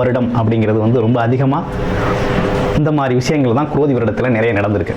வருடம் அப்படிங்கிறது வந்து ரொம்ப அதிகமாக இந்த மாதிரி விஷயங்கள் தான் குரோதி வருடத்தில் நிறைய நடந்திருக்கு.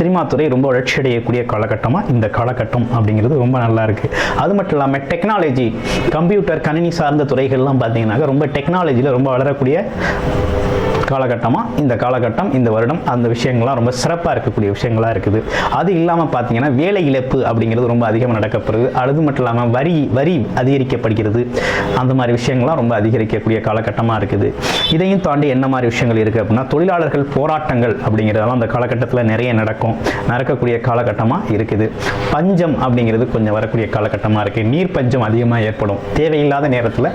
சினிமா துறை ரொம்ப வளர்ச்சி அடையக்கூடிய காலகட்டமாக இந்த காலகட்டம் அப்படிங்கிறது ரொம்ப நல்லா இருக்குது அது மட்டும் இல்லாமல் டெக்னாலஜி கம்ப்யூட்டர் கணினி சார்ந்த துறைகள்லாம் பார்த்தீங்கன்னாக்க ரொம்ப டெக்னாலஜியில் ரொம்ப வளரக்கூடிய காலகட்டமாக இந்த காலகட்டம் இந்த வருடம் அந்த விஷயங்கள்லாம் ரொம்ப சிறப்பாக இருக்கக்கூடிய விஷயங்களாக இருக்குது. அது இல்லாமல் பார்த்தீங்கன்னா வேலை இழப்பு அப்படிங்கிறது ரொம்ப அதிகமாக நடக்கப்படுது. அது மட்டும் இல்லாமல் வரி வரி அதிகரிக்கப்படுகிறது. அந்த மாதிரி விஷயங்கள்லாம் ரொம்ப அதிகரிக்கக்கூடிய காலகட்டமாக இருக்குது. இதையும் தாண்டி என்ன மாதிரி விஷயங்கள் இருக்குது அப்படின்னா தொழிலாளர்கள் போராட்டங்கள் அப்படிங்கிறதெல்லாம் அந்த காலகட்டத்தில் நிறைய நடக்கும். நடக்கக்கூடிய காலகட்டமாக இருக்குது. பஞ்சம் அப்படிங்கிறது கொஞ்சம் வரக்கூடிய காலகட்டமாக இருக்குது நீர் பஞ்சம் அதிகமாக ஏற்படும். தேவையில்லாத நேரத்தில்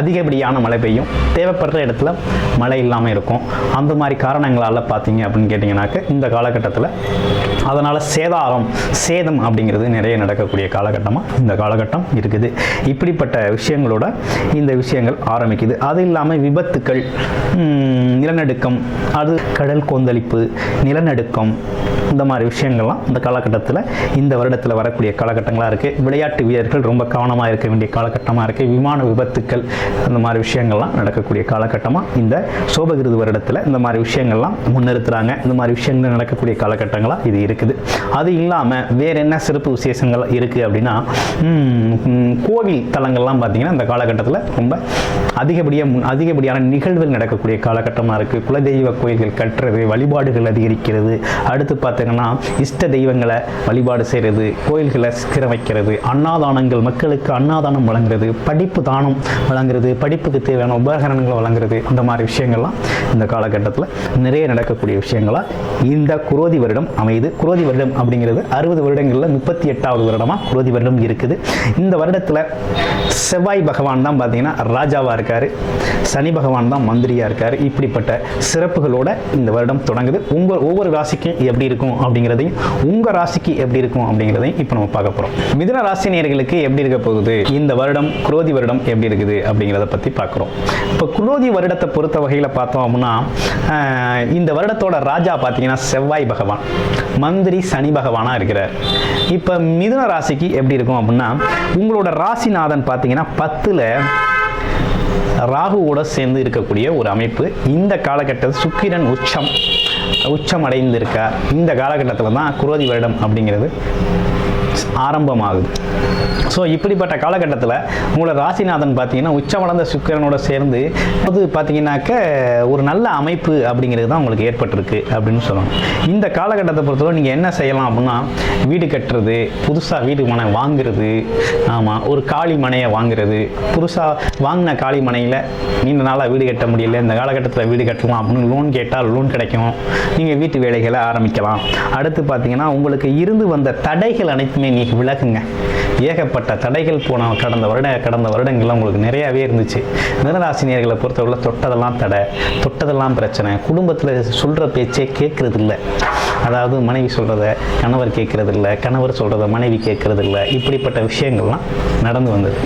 அதிகப்படியான மழை பெய்யும். தேவைப்படுற இடத்துல மழை இல்லாமல் இருக்கும். அந்த மாதிரி காரணங்களால் பார்த்தீங்க அப்படின்னு கேட்டிங்கனாக்க இந்த காலகட்டத்தில் அதனால் சேதாரம் சேதம் அப்படிங்கிறது நிறைய நடக்கக்கூடிய காலகட்டமாக இந்த காலகட்டம் இருக்குது. இப்படிப்பட்ட விஷயங்களோட இந்த விஷயங்கள் ஆரம்பிக்குது. அது இல்லாமல் விபத்துக்கள் நிலநடுக்கம் அது கடல் கொந்தளிப்பு நிலநடுக்கம் இந்த மாதிரி விஷயங்கள்லாம் இந்த காலகட்டத்தில் இந்த வருடத்தில் வரக்கூடிய காலகட்டங்களாக இருக்குது விளையாட்டு வீரர்கள் ரொம்ப கவனமாக இருக்க வேண்டிய காலகட்டமாக இருக்குது விமான விபத்துக்கள் அந்த மாதிரி விஷயங்கள்லாம் நடக்கக்கூடிய காலகட்டமாக இந்த சோபகிருது வருடத்தில் இந்த மாதிரி விஷயங்கள்லாம் முன்னிறுத்துறாங்க. இந்த மாதிரி விஷயங்கள் நடக்கக்கூடிய காலகட்டங்களாக இது இருக்குது. அது இல்லாமல் வேறு என்ன சிறப்பு விசேஷங்கள் இருக்குது அப்படின்னா கோவில் தலங்கள்லாம் பார்த்தீங்கன்னா இந்த காலகட்டத்தில் ரொம்ப அதிகப்படியாக அதிகப்படியான நிகழ்வுகள் நடக்கக்கூடிய காலகட்டமாக இருக்குது குலதெய்வ கோயில்கள் கட்டுறது வழிபாடுகள் அதிகரிக்கிறது. அடுத்து பார்த்தீங்கன்னா இஷ்ட தெய்வங்களை வழிபாடு செய்கிறது கோயில்களை சிக்கிரமைக்கிறது அன்னாதானங்கள் மக்களுக்கு அன்னாதானம் வழங்குறது படிப்பு தானம் வழங்குறது படிப்புக்கு தேவையான உபகரணங்களை வழங்குறது அந்த மாதிரி விஷயங்கள்லாம் இந்த காலகட்டத்தில் நிறைய நடக்கக்கூடிய விஷயங்களா இந்த குரோதி வருடம் அமையுது. குரோதி வருடம் அப்படிங்கிறது அறுபது வருடங்களில் முப்பத்தி எட்டாவது வருடமாக குரோதி வருடம் இருக்குது. இந்த வருடத்தில் செவ்வாய் பகவான் தான் பார்த்தீங்கன்னா ராஜாவாக இருக்கார். சனி பகவான் தான் மந்திரியாக இருக்கார். இப்படிப்பட்ட சிறப்புகளோட இந்த வருடம் தொடங்குது. உங்கள் ஒவ்வொரு ராசிக்கும் எப்படி இருக்கும்? இருக்கும் அப்படிங்கிறதையும் உங்கள் ராசிக்கு எப்படி இருக்கும் அப்படிங்கிறதையும் இப்போ நம்ம பார்க்க போகிறோம் மிதுன ராசி நேர்களுக்கு எப்படி இருக்க போகுது? இந்த வருடம் குரோதி வருடம் எப்படி இருக்குது அப்படிங்கிறத பற்றி பார்க்குறோம். இப்போ குரோதி வருடத்தை பொறுத்த வகையில் பார்த்தோம் அப்படின்னா இந்த வருடத்தோட ராஜா பார்த்தீங்கன்னா செவ்வாய் பகவான். மந்திரி சனி பகவானாக இருக்கிறார். இப்போ மிதுன ராசிக்கு எப்படி இருக்கும் அப்படின்னா உங்களோட ராசிநாதன் பார்த்தீங்கன்னா பத்தில் ராகுவோட சேர்ந்து இருக்கக்கூடிய ஒரு அமைப்பு. இந்த காலகட்டத்தில் சுக்கிரன் உச்சம். உச்சம் இந்த காலகட்டத்தில் தான் குரோதி வருடம் அப்படிங்கிறது ஆரம்பமாகுது. ஸோ இப்படிப்பட்ட காலகட்டத்தில் உங்களோட ராசிநாதன் பார்த்தீங்கன்னா உச்சமடைந்த சுக்கிரனோட சேர்ந்து அது பார்த்தீங்கன்னாக்க ஒரு நல்ல அமைப்பு அப்படிங்கிறது தான் உங்களுக்கு ஏற்பட்டிருக்கு அப்படின்னு சொல்லணும். இந்த காலகட்டத்தை பொறுத்தவரை நீங்கள் என்ன செய்யலாம் அப்படின்னா வீடு கட்டுறது புதுசாக வீடு மனை வாங்குறது ஆமாம் ஒரு காளி மனையை வாங்குறது புதுசாக வாங்கின காளி மனையில் நீண்ட நாளாக வீடு கட்ட முடியல இந்த காலகட்டத்தில் வீடு கட்டலாம் அப்படின்னு லோன் கேட்டால் லோன் கிடைக்கும். நீங்கள் வீட்டு வேலைகளை ஆரம்பிக்கலாம். அடுத்து பார்த்தீங்கன்னா உங்களுக்கு இருந்து வந்த தடைகள் அனைத்துமே நீ விலகுங்க ஏகப்பட்ட தடைகள் போன கடந்த வருட கடந்த வருடங்கள்லாம் உங்களுக்கு நிறையாவே இருந்துச்சு. மிதனராசினியர்களை பொறுத்தவரை தொட்டதெல்லாம் தடை தொட்டதெல்லாம் பிரச்சனை. குடும்பத்தில் சொல்கிற பேச்சே கேட்கறது இல்லை அதாவது மனைவி சொல்கிறத கணவர் கேட்குறதில்ல கணவர் சொல்கிறத மனைவி கேட்குறதில்ல. இப்படிப்பட்ட விஷயங்கள்லாம் நடந்து வந்தது.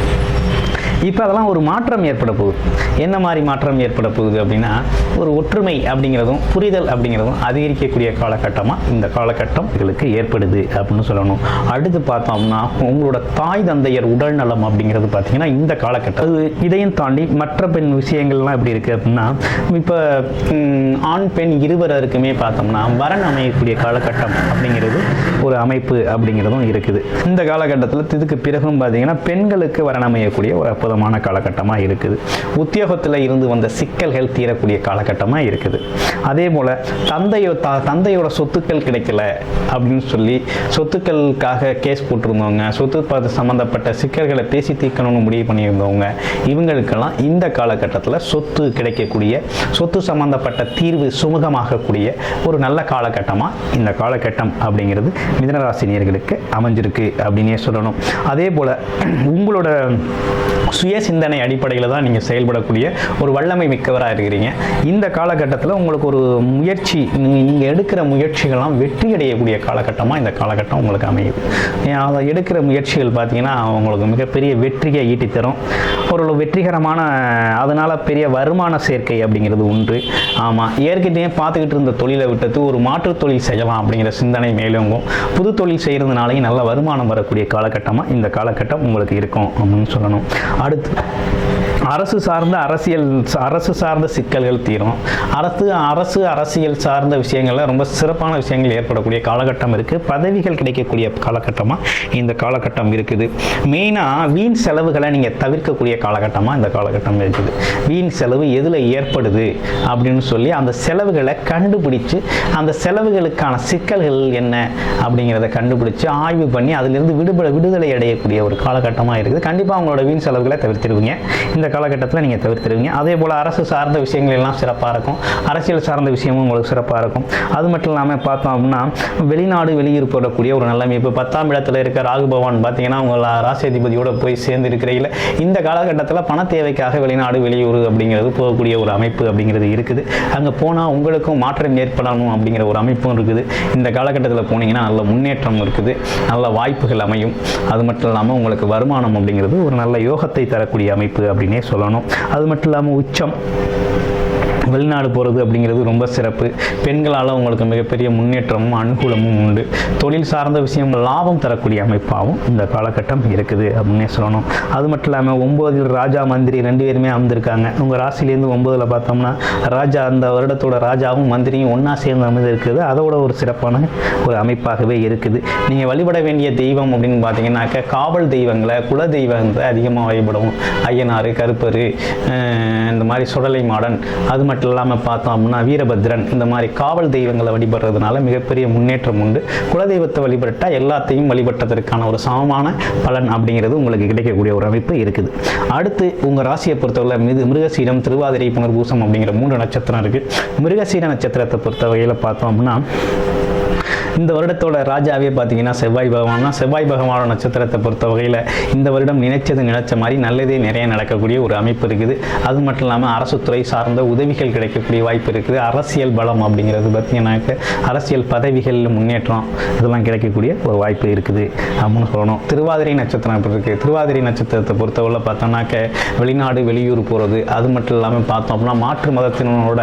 இப்போ அதெல்லாம் ஒரு மாற்றம் ஏற்பட போகுது. என்ன மாதிரி மாற்றம் ஏற்பட போகுது அப்படின்னா ஒரு ஒற்றுமை அப்படிங்கிறதும் புரிதல் அப்படிங்கிறதும் அதிகரிக்கக்கூடிய காலகட்டமாக இந்த காலகட்டம் எங்களுக்கு ஏற்படுது அப்படின்னு சொல்லணும். அடுத்து பார்த்தோம்னா உங்களோட தாய் தந்தையர் உடல் நலம் அப்படிங்கிறது பார்த்தீங்கன்னா இந்த காலகட்டம். அது இதையும் தாண்டி மற்ற பெண் விஷயங்கள்லாம் எப்படி இருக்குது அப்படின்னா இப்போ ஆண் பெண் இருவருக்குமே பார்த்தோம்னா வரன் அமையக்கூடிய காலகட்டம் அப்படிங்கிறது ஒரு அமைப்பு அப்படிங்கிறதும் இருக்குது. இந்த காலகட்டத்தில் இதுக்கு பிறகும் பார்த்தீங்கன்னா பெண்களுக்கு வரணமையக்கூடிய ஒரு அற்புதமான காலகட்டமாக இருக்குது. உத்தியோகத்தில் இருந்து வந்த சிக்கல்கள் தீரக்கூடிய காலகட்டமாக இருக்குது. அதே போல் தந்தையோ த தந்தையோட சொத்துக்கள் கிடைக்கல அப்படின்னு சொல்லி சொத்துக்களுக்காக கேஸ் போட்டிருந்தவங்க சொத்து பார்த்து சம்மந்தப்பட்ட சிக்கல்களை பேசி தீர்க்கணும்னு முடிவு பண்ணியிருந்தவங்க இவங்களுக்கெல்லாம் இந்த காலகட்டத்தில் சொத்து கிடைக்கக்கூடிய சொத்து சம்மந்தப்பட்ட தீர்வு சுமூகமாகக்கூடிய ஒரு நல்ல காலகட்டமாக இந்த காலகட்டம் அப்படிங்கிறது மிதனராசினியர்களுக்கு அமைஞ்சிருக்கு அப்படின்னே சொல்லணும். அதே போல் உங்களோட சுய சிந்தனை அடிப்படையில் தான் நீங்கள் செயல்படக்கூடிய ஒரு வல்லமை மிக்கவராக இருக்கிறீங்க. இந்த காலகட்டத்தில் உங்களுக்கு ஒரு முயற்சி நீங்கள் எடுக்கிற முயற்சிகள்லாம் வெற்றி அடையக்கூடிய காலகட்டமாக இந்த காலகட்டம் உங்களுக்கு அமையுது. அதை எடுக்கிற முயற்சிகள் பார்த்தீங்கன்னா உங்களுக்கு மிகப்பெரிய வெற்றியை ஈட்டித்தரும். ஒரு வெற்றிகரமான அதனால் பெரிய வருமான சேர்க்கை அப்படிங்கிறது உண்டு. ஆமாம் ஏற்கனவே பார்த்துக்கிட்டு இருந்த தொழிலை விட்டது ஒரு மாற்றுத் தொழில் செய்யலாம் அப்படிங்கிற சிந்தனை மேலோங்கும். புது தொழில் செய்கிறதுனாலையும் நல்ல வருமானம் வரக்கூடிய காலகட்டமாக இந்த காலகட்டம் உங்களுக்கு இருக்கும் அப்படின்னு சொல்லணும். அடுத்து அரசு சார்ந்த அரசியல் அரசு சார்ந்த சிக்கல்கள் தீரும். அரசு அரசு அரசியல் சார்ந்த விஷயங்கள்லாம் ரொம்ப சிறப்பான விஷயங்கள் ஏற்படக்கூடிய காலகட்டம் இருக்குது பதவிகள் கிடைக்கக்கூடிய காலகட்டமாக இந்த காலகட்டம் இருக்குது. மெயினாக வீண் செலவுகளை நீங்கள் தவிர்க்கக்கூடிய காலகட்டமாக இந்த காலகட்டம் இருக்குது. வீண் செலவு எதில் ஏற்படுது அப்படின்னு சொல்லி அந்த செலவுகளை கண்டுபிடிச்சு அந்த செலவுகளுக்கான சிக்கல்கள் என்ன அப்படிங்கிறத கண்டுபிடிச்சு ஆய்வு பண்ணி அதிலிருந்து விடுபட விடுதலை அடையக்கூடிய ஒரு காலகட்டமாக இருக்குது. கண்டிப்பாக அவங்களோட வீண் செலவுகளை தவிர்த்திருவீங்க. இந்த காலகட்டத்தில் நீங்கள் தவிர்த்துருவீங்க. அதே போல் அரசு சார்ந்த விஷயங்கள் எல்லாம் சிறப்பாக இருக்கும். அரசியல் சார்ந்த விஷயமும் உங்களுக்கு சிறப்பாக இருக்கும். அது மட்டும் இல்லாமல் பார்த்தோம் அப்படின்னா வெளிநாடு வெளியூர் போடக்கூடிய ஒரு நிலைமை இப்போ பத்தாம் இடத்துல இருக்க ராகு பகவான் பார்த்தீங்கன்னா உங்கள் ராசியாதிபதியோட போய் சேர்ந்து இருக்கிறையில் இந்த காலகட்டத்தில் பண தேவைக்காக வெளிநாடு வெளியூர் அப்படிங்கிறது போகக்கூடிய ஒரு அமைப்பு அப்படிங்கிறது இருக்குது. அங்கே போனால் உங்களுக்கும் மாற்றம் ஏற்படணும் அப்படிங்கிற ஒரு அமைப்பும் இருக்குது. இந்த காலகட்டத்தில் போனீங்கன்னா நல்ல முன்னேற்றம் இருக்குது. நல்ல வாய்ப்புகள் அமையும். அது மட்டும் இல்லாமல் உங்களுக்கு வருமானம் அப்படிங்கிறது ஒரு நல்ல யோகத்தை தரக்கூடிய அமைப்பு அப்படின்னே சொல்லணும். அது மட்டும் இல்லாமல் உச்சம். வெளிநாடு போகிறது அப்படிங்கிறது ரொம்ப சிறப்பு. பெண்களால் உங்களுக்கு மிகப்பெரிய முன்னேற்றமும் அனுகூலமும் உண்டு. தொழில் சார்ந்த விஷயம் லாபம் தரக்கூடிய அமைப்பாகவும் இந்த காலகட்டம் இருக்குது அப்படின்னே சொல்லணும். அது மட்டும் இல்லாமல் ஒம்போதில் ராஜா மந்திரி ரெண்டு பேருமே அமர்ந்திருக்காங்க. உங்கள் ராசிலேருந்து ஒம்போதில் பார்த்தோம்னா ராஜா அந்த வருடத்தோட ராஜாவும் மந்திரியும் ஒன்றா சேர்ந்து அமர்ந்திருக்குது. அதோட ஒரு சிறப்பான ஒரு அமைப்பாகவே இருக்குது. நீங்கள் வழிபட வேண்டிய தெய்வம் அப்படின்னு பார்த்தீங்கன்னாக்க காவல் தெய்வங்களை குல தெய்வங்களை அதிகமாக வழிபடுவோம். ஐயனார் கருப்பரு இந்த மாதிரி சுடலை மாடன். அது மட்டும் இல்லாமல் பார்த்தோம் அப்படின்னா வீரபத்ரன் இந்த மாதிரி காவல் தெய்வங்களை வழிபடுறதுனால மிகப்பெரிய முன்னேற்றம் உண்டு. குலதெய்வத்தை வழிபட்டால் எல்லாத்தையும் வழிபட்டதற்கான ஒரு சமமான பலன் அப்படிங்கிறது உங்களுக்கு கிடைக்கக்கூடிய ஒரு அமைப்பு இருக்குது. அடுத்து உங்கள் ராசியை பொறுத்தவரை மிது மிருகசீரம் திருவாதிரை புனர்பூசம் அப்படிங்கிற மூன்று நட்சத்திரம் இருக்குது மிருகசீர நட்சத்திரத்தை பொறுத்த வகையில் பார்த்தோம் அப்படின்னா இந்த வருடத்தோட ராஜாவே பார்த்தீங்கன்னா செவ்வாய் பகவான் செவ்வாய் பகவானோட நட்சத்திரத்தை பொறுத்த வகையில் இந்த வருடம் நினைச்சது நினைச்ச மாதிரி நல்லதே நிறைய நடக்கக்கூடிய ஒரு அமைப்பு இருக்குது. அது மட்டும் இல்லாமல் அரசு துறை சார்ந்த உதவிகள் கிடைக்கக்கூடிய வாய்ப்பு இருக்குது. அரசியல் பலம் அப்படிங்கிறது பார்த்தீங்கன்னாக்க அரசியல் பதவிகள் முன்னேற்றம் இதெல்லாம் கிடைக்கக்கூடிய ஒரு வாய்ப்பு இருக்குது அப்படின்னு சொல்லணும். திருவாதிரை நட்சத்திரம் இப்போ இருக்குது திருவாதிரை நட்சத்திரத்தை பொறுத்தவரை பார்த்தோம்னாக்க வெளிநாடு வெளியூர் போகிறது அது மட்டும் இல்லாமல் பார்த்தோம் அப்படின்னா மாற்று மதத்தினோட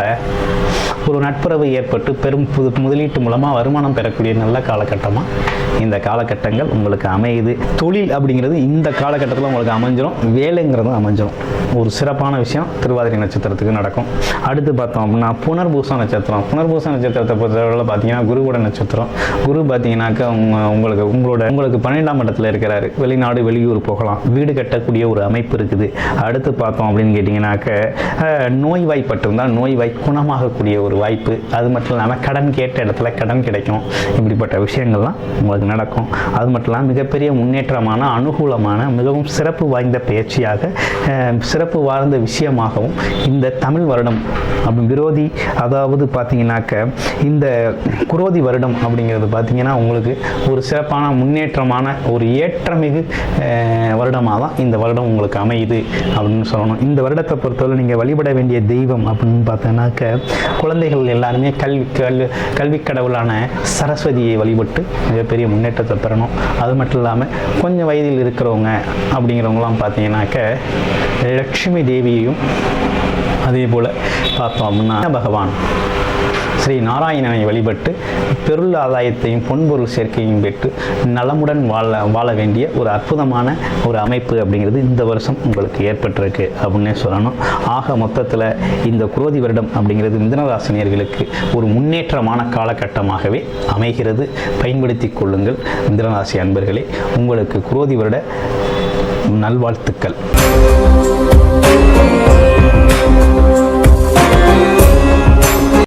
ஒரு நட்புறவு ஏற்பட்டு பெரும் புது முதலீட்டு மூலமாக வருமானம் பெறக்கூடிய நல்ல காலகட்டமாக இந்த காலகட்டங்கள் உங்களுக்கு அமையுது. தொழில் அப்படிங்கிறது இந்த காலகட்டத்தில் உங்களுக்கு அமைஞ்சிடும் வேலைங்கிறதும் அமைஞ்சிடும் ஒரு சிறப்பான விஷயம் திருவாதிரை நட்சத்திரத்துக்கு நடக்கும். அடுத்து பார்த்தோம் அப்படின்னா புனர்பூச நட்சத்திரம். புனர்பூச நட்சத்திரத்தை பொறுத்தவரை பார்த்தீங்கன்னா குருவோட நட்சத்திரம். குரு பார்த்தீங்கன்னாக்கா உங்களுக்கு உங்களோட உங்களுக்கு பன்னிரெண்டாம் இடத்துல இருக்கிறாரு. வெளிநாடு வெளியூர் போகலாம். வீடு கட்டக்கூடிய ஒரு அமைப்பு இருக்குது. அடுத்து பார்த்தோம் அப்படின்னு கேட்டிங்கனாக்க நோய்வாய்ப்பட்டிருந்தால் நோய்வாய் குணமாகக்கூடிய ஒரு வாய்ப்பு. அது மட்டும் இல்லாமல் கடன் கேட்ட இடத்துல கடன் கிடைக்கும். இப்படிப்பட்ட விஷயங்கள்லாம் உங்களுக்கு நடக்கும். அது மட்டும் இல்லாமல் மிகப்பெரிய முன்னேற்றமான அனுகூலமான மிகவும் சிறப்பு வாய்ந்த பயிற்சியாக சிறப்பு வாழ்ந்த விஷயமாகவும் இந்த தமிழ் வருடம் அப்படி விரோதி அதாவது பார்த்தீங்கன்னாக்க இந்த குரோதி வருடம் அப்படிங்கிறது பார்த்தீங்கன்னா உங்களுக்கு ஒரு சிறப்பான முன்னேற்றமான ஒரு ஏற்றமிகு வருடமாக தான் இந்த வருடம் உங்களுக்கு அமையுது அப்படின்னு சொல்லணும். இந்த வருடத்தை பொறுத்தவரை நீங்கள் வழிபட வேண்டிய தெய்வம் அப்படின்னு பார்த்தோன்னாக்க குழந்தைகள் எல்லாருமே கல்வி கல்வி கல்வி கடவுளான சரஸ்வதியை வழிபட்டு மிகப்பெரிய முன்னேற்றத்தை பெறணும். அது மட்டும் இல்லாமல் கொஞ்சம் வயதில் இருக்கிறவங்க அப்படிங்கிறவங்களாம் பார்த்தீங்கன்னாக்க லட்சுமி தேவியையும் அதே போல் பார்த்தோம் அப்படின்னா பகவான் ஸ்ரீ நாராயணனை வழிபட்டு பெருள் ஆதாயத்தையும் பொன்பொருள் சேர்க்கையும் பெற்று நலமுடன் வாழ வாழ வேண்டிய ஒரு அற்புதமான ஒரு அமைப்பு அப்படிங்கிறது இந்த வருஷம் உங்களுக்கு ஏற்பட்டிருக்கு அப்படின்னே சொல்லணும். ஆக மொத்தத்தில் இந்த குரோதி வருடம் அப்படிங்கிறது மிதனராசினியர்களுக்கு ஒரு முன்னேற்றமான காலகட்டமாகவே அமைகிறது. பயன்படுத்தி கொள்ளுங்கள். மிதனராசி அன்பர்களே உங்களுக்கு குரோதி வருட நல்வாழ்த்துக்கள்.